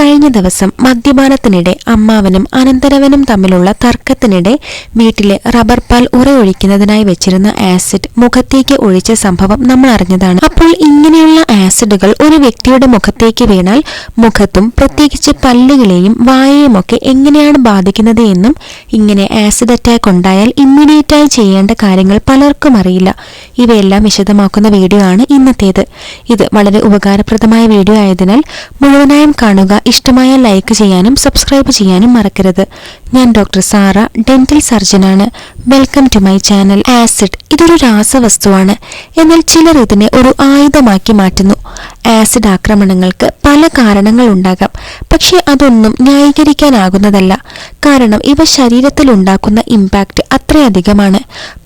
കഴിഞ്ഞ ദിവസം മദ്യപാനത്തിനിടെ അമ്മാവനും അനന്തരവനും തമ്മിലുള്ള തർക്കത്തിനിടെ വീട്ടിലെ റബ്ബർ പാൽ ഉറയൊഴിക്കുന്നതിനായി വെച്ചിരുന്ന ആസിഡ് മുഖത്തേക്ക് ഒഴിച്ച സംഭവം നമ്മൾ അറിഞ്ഞതാണ്. അപ്പോൾ ഇങ്ങനെയുള്ള ആസിഡുകൾ ഒരു വ്യക്തിയുടെ മുഖത്തേക്ക് വീണാൽ മുഖത്തും പ്രത്യേകിച്ച് പല്ലുകളെയും വായയുമൊക്കെ എങ്ങനെയാണ് ബാധിക്കുന്നത് എന്നും ഇങ്ങനെ ആസിഡ് അറ്റാക്ക് ഉണ്ടായാൽ ഇമ്മീഡിയറ്റായി ചെയ്യേണ്ട കാര്യങ്ങൾ പലർക്കും അറിയില്ല. ഇവയെല്ലാം വിശദമാക്കുന്ന വീഡിയോ ആണ് ഇന്നത്തേത്. ഇത് വളരെ ഉപകാരപ്രദമായ വീഡിയോ ആയതിനാൽ മുഴുവനായും കാണുക ഇഷ്ടമായ ലൈക്ക് ചെയ്യാനും സബ്സ്ക്രൈബ് ചെയ്യാനും മറക്കരുത്. ഞാൻ doctor Sara dental സർജനാണ്. Welcome to my channel. Acid ഇതൊരു രാസവസ്തുവാണ്. എന്നാൽ ചിലർ ഇതിനെ ഒരു ആയുധമാക്കി മാറ്റുന്നു. ആസിഡ് ആക്രമണങ്ങൾക്ക് പല കാരണങ്ങൾ ഉണ്ടാകാം പക്ഷേ അതൊന്നും ന്യായീകരിക്കാനാകുന്നതല്ല. കാരണം ഇവ ശരീരത്തിൽ ഉണ്ടാക്കുന്ന ഇമ്പാക്റ്റ് അത്രയധികമാണ്.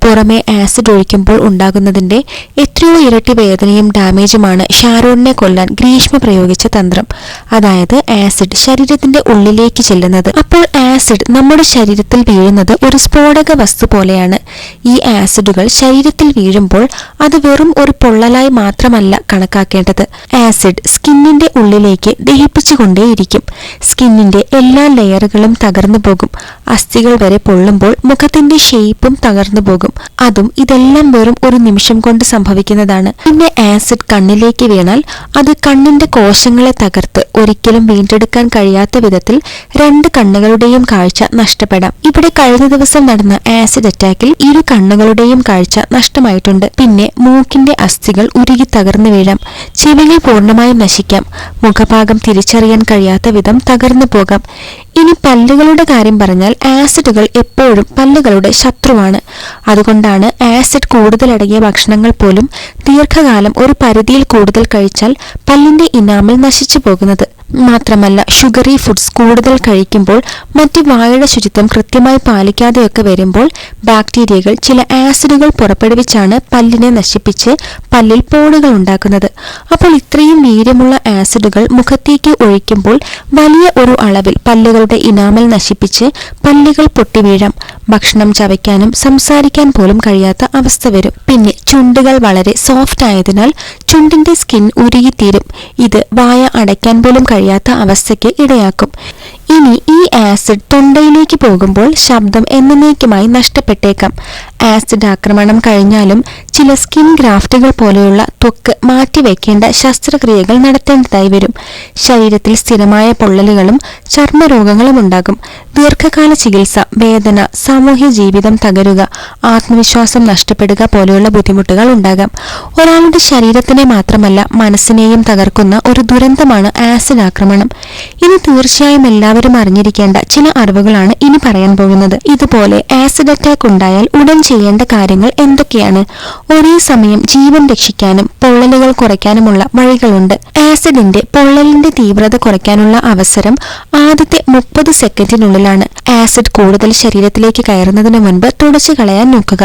പുറമെ ആസിഡ് ഒഴിക്കുമ്പോൾ ഉണ്ടാകുന്നതിന്റെ എത്രയോ ഇരട്ടി വേദനയും ഡാമേജുമാണ് ഷാരോണിനെ കൊല്ലാൻ ഗ്രീഷ്മ പ്രയോഗിച്ച തന്ത്രം. അതായത് ആസിഡ് ശരീരത്തിന്റെ ഉള്ളിലേക്ക് ചെല്ലുന്നത്. അപ്പോൾ ആസിഡ് നമ്മുടെ ശരീരത്തിൽ വീഴുന്നത് ഒരു സ്ഫോടക വസ്തു പോലെയാണ്. ഈ ആസിഡുകൾ ശരീരത്തിൽ വീഴുമ്പോൾ അത് വെറും ഒരു പൊള്ളലായി മാത്രമല്ല കണക്കാക്കേണ്ടത്. ആസിഡ് സ്കിന്നിന്റെ ഉള്ളിലേക്ക് ദഹിപ്പിച്ചുകൊണ്ടേയിരിക്കും. സ്കിന്നിന്റെ എല്ലാ ലെയറുകളും തകർന്നു പോകും. അസ്ഥികൾ വരെ പൊള്ളുമ്പോൾ മുഖത്തിന്റെ ഷേപ്പും തകർന്നു പോകും. അതും ഇതെല്ലാം വെറും ഒരു നിമിഷം കൊണ്ട് സംഭവിക്കുന്നതാണ്. പിന്നെ ആസിഡ് കണ്ണിലേക്ക് വീണാൽ അത് കണ്ണിന്റെ കോശങ്ങളെ തകർത്ത് ഒരിക്കലും വീണ്ടെടുക്കാൻ കഴിയാത്ത വിധത്തിൽ രണ്ട് കണ്ണുകളുടെയും കാഴ്ച നഷ്ടപ്പെടാം. ഇവിടെ കഴിഞ്ഞ ദിവസം നടന്ന ആസിഡ് അറ്റാക്കിൽ ഇരു കണ്ണുകളുടെയും കാഴ്ച നഷ്ടമായിട്ടുണ്ട്. പിന്നെ മൂക്കിന്റെ അസ്ഥികൾ ഉരുകി തകർന്നു വീഴാം. ചെവികൾ പൂർണമായും നശിക്കാം. മുഖഭാഗം തിരിച്ചറിയാൻ കഴിയാത്ത വിധം തകർന്നു പോകാം. ഇനി പല്ലുകളുടെ കാര്യം പറഞ്ഞാൽ ആസിഡുകൾ എപ്പോഴും പല്ലുകളുടെ ശത്രുവാണ്. അതുകൊണ്ടാണ് ആസിഡ് കൂടുതലടങ്ങിയ ഭക്ഷണങ്ങൾ പോലും ദീർഘകാലം ഒരു പരിധിയിൽ കൂടുതൽ കഴിച്ചാൽ പല്ലിന്റെ ഇനാമിൽ നശിച്ചു പോകുന്നത്. മാത്രമല്ല ഷുഗറി ഫുഡ്സ് കൂടുതൽ കഴിക്കുമ്പോൾ മറ്റ് വായുടെ ശുചിത്വം കൃത്യമായി പാലിക്കാതെയൊക്കെ വരുമ്പോൾ ബാക്ടീരിയകൾ ചില ആസിഡുകൾ പുറപ്പെടുവിച്ചാണ് പല്ലിനെ നശിപ്പിച്ച് പല്ലിൽ പോടുകൾ ഉണ്ടാക്കുന്നത്. അപ്പോൾ ഇത്രയും വീര്യമുള്ള ആസിഡുകൾ മുഖത്തേക്ക് ഒഴിക്കുമ്പോൾ വലിയ ഒരു അളവിൽ പല്ലുകളുടെ ഇനാമൽ നശിപ്പിച്ച് പല്ലുകൾ പൊട്ടിവീഴാം. ഭക്ഷണം ചവയ്ക്കാനും സംസാരിക്കാൻ പോലും കഴിയാത്ത അവസ്ഥ വരും. പിന്നെ ചുണ്ടുകൾ വളരെ സോഫ്റ്റ് ആയതിനാൽ ചുണ്ടിന്റെ സ്കിൻ ഉരുകിത്തീരും. ഇത് വായ അടയ്ക്കാൻ പോലും കഴിയാത്ത അവസ്ഥയ്ക്ക് ഇടയാക്കും. ഇനി ഈ ആസിഡ് തൊണ്ടയിലേക്ക് പോകുമ്പോൾ ശബ്ദം എന്നേക്കുമായി നഷ്ടപ്പെട്ടേക്കാം. ആസിഡ് ആക്രമണം കഴിഞ്ഞാലും ചില സ്കിൻ ഗ്രാഫ്റ്റുകൾ പോലെയുള്ള ത്വക്ക് മാറ്റിവെക്കേണ്ട ശസ്ത്രക്രിയകൾ നടത്തേണ്ടതായി വരും. ശരീരത്തിൽ സ്ഥിരമായ പൊള്ളലുകളും ചർമ്മരോഗങ്ങളും ഉണ്ടാകും. ദീർഘകാല ചികിത്സ വേദന സാമൂഹ്യ ജീവിതം തകരുക ആത്മവിശ്വാസം നഷ്ടപ്പെടുക പോലെയുള്ള ബുദ്ധിമുട്ടുകൾ ഉണ്ടാകാം. ഒരാളുടെ ശരീരത്തിനെ മാത്രമല്ല മനസ്സിനെയും തകർക്കുന്ന ഒരു ദുരന്തമാണ് ആസിഡ് ആക്രമണം. ഇനി തീർച്ചയായും എല്ലാവരും അറിഞ്ഞിരിക്കേണ്ട ചില അറിവുകളാണ് ഇനി പറയാൻ പോകുന്നത്. ഇതുപോലെ ആസിഡ് അറ്റാക്ക് ഉണ്ടായാൽ ഉടൻ ചെയ്യേണ്ട കാര്യങ്ങൾ എന്തൊക്കെയാണ്? ഒരേ സമയം ജീവൻ രക്ഷിക്കാനും പൊള്ളലുകൾ കുറയ്ക്കാനുമുള്ള വഴികളുണ്ട്. ആസിഡിന്റെ പൊള്ളലിന്റെ തീവ്രത കുറയ്ക്കാനുള്ള അവസരം ആദ്യത്തെ മുപ്പത് സെക്കൻഡിനുള്ളിലാണ്. ആസിഡ് കൂടുതൽ ശരീരത്തിലേക്ക് കയറുന്നതിന് മുൻപ് തുടച്ചു കളയാൻ നോക്കുക.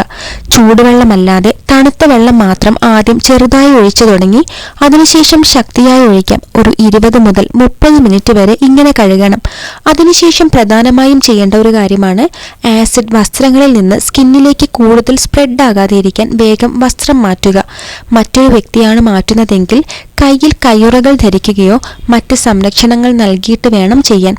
ചൂടുവെള്ളമല്ലാതെ തണുത്ത വെള്ളം മാത്രം ആദ്യം ചെറുതായി ഒഴിച്ചു തുടങ്ങി അതിനുശേഷം ശക്തിയായി ഒഴിക്കാം. ഒരു ഇരുപത് മുതൽ മുപ്പത് മിനിറ്റ് വരെ ഇങ്ങനെ കഴുകണം. അതിനുശേഷം പ്രധാനമായും ചെയ്യേണ്ട ഒരു കാര്യമാണ് ആസിഡ് വസ്ത്രങ്ങളിൽ നിന്ന് സ്കിന്നിലേക്ക് കൂടുതൽ സ്പ്രെഡ് ആകാതെ ഇരിക്കാൻ വേഗം വസ്ത്രം മാറ്റുക. മറ്റൊരു വ്യക്തിയാണ് മാറ്റുന്നതെങ്കിൽ കയ്യിൽ കയ്യുറകൾ ധരിക്കുകയോ മറ്റ് സംരക്ഷണങ്ങൾ നൽകിയിട്ട് വേണം ചെയ്യാൻ.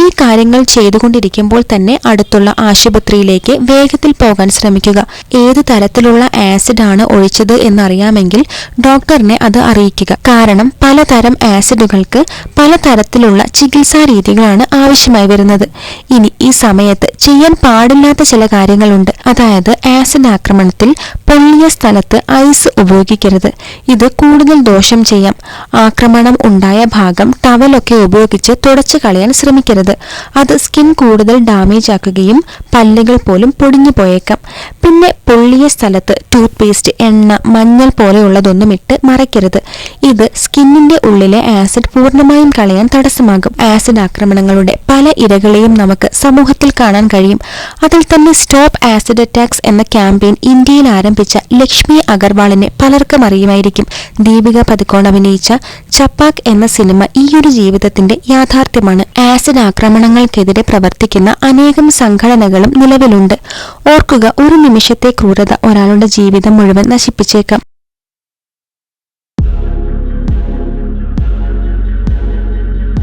ഈ കാര്യങ്ങൾ ചെയ്തുകൊണ്ടിരിക്കുമ്പോൾ തന്നെ അടുത്തുള്ള ആശുപത്രിയിലേക്ക് വേഗത്തിൽ പോകാൻ ശ്രമിക്കുക. ഏത് തരത്തിലുള്ള ആസിഡ് ആണ് ഒഴിച്ചത് എന്നറിയാമെങ്കിൽ ഡോക്ടറിനെ അത് അറിയിക്കുക. കാരണം പലതരം ആസിഡുകൾക്ക് പലതരത്തിലുള്ള ചികിത്സാ രീതികളാണ് ആവശ്യമായി വരുന്നത്. ഇനി ഈ സമയത്ത് ചെയ്യാൻ പാടില്ലാത്ത ചില കാര്യങ്ങളുണ്ട്. അതായത് ആസിഡ് ആക്രമണത്തിൽ പൊള്ളിയ സ്ഥലത്ത് ഐസ് ഉപയോഗിക്കരുത്. ഇത് കൂടുതൽ ദോഷം ചെയ്യാം. ആക്രമണം ഉണ്ടായ ഭാഗം ടവലൊക്കെ ഉപയോഗിച്ച് തുടച്ചു കളയാൻ ശ്രമിക്കരുത്. അത് സ്കിൻ കൂടുതൽ ഡാമേജ് ആക്കുകയും പല്ലുകൾ പോലും പൊടിഞ്ഞു പോയേക്കാം. പിന്നെ പൊള്ളിയ സ്ഥലത്ത് ടൂത്ത് പേസ്റ്റ് എണ്ണ മഞ്ഞൾ പോലെയുള്ളതൊന്നും ഇട്ട് മറയ്ക്കരുത്. ഇത് സ്കിന്നിന്റെ ഉള്ളിലെ ആസിഡ് പൂർണമായും കളയാൻ തടസ്സമാകും. ആസിഡ് ആക്രമണങ്ങളുടെ പല ഇരകളെയും നമുക്ക് സമൂഹത്തിൽ കാണാൻ കഴിയും. അതിൽ തന്നെ സ്റ്റോപ്പ് ആസിഡ് അറ്റാക്സ് എന്ന ക്യാമ്പയിൻ ഇന്ത്യയിൽ ആരംഭിച്ച ലക്ഷ്മി അഗർവാളിനെ പലർക്കും അറിയുമായിരിക്കും. ദീപിക പതുക്കോൺ അഭിനയിച്ച ചപ്പാക് എന്ന സിനിമ ഈയൊരു ജീവിതത്തിന്റെ യാഥാർത്ഥ്യമാണ്. ആസിഡ് ആക്രമണങ്ങൾക്കെതിരെ പ്രവർത്തിക്കുന്ന അനേകം സംഘടനകളും നിലവിലുണ്ട്. ഓർക്കുക ഒരു നിമിഷത്തെ ക്രൂരത ഒരാളുടെ ജീവിതം മുഴുവൻ നശിപ്പിച്ചേക്കാം.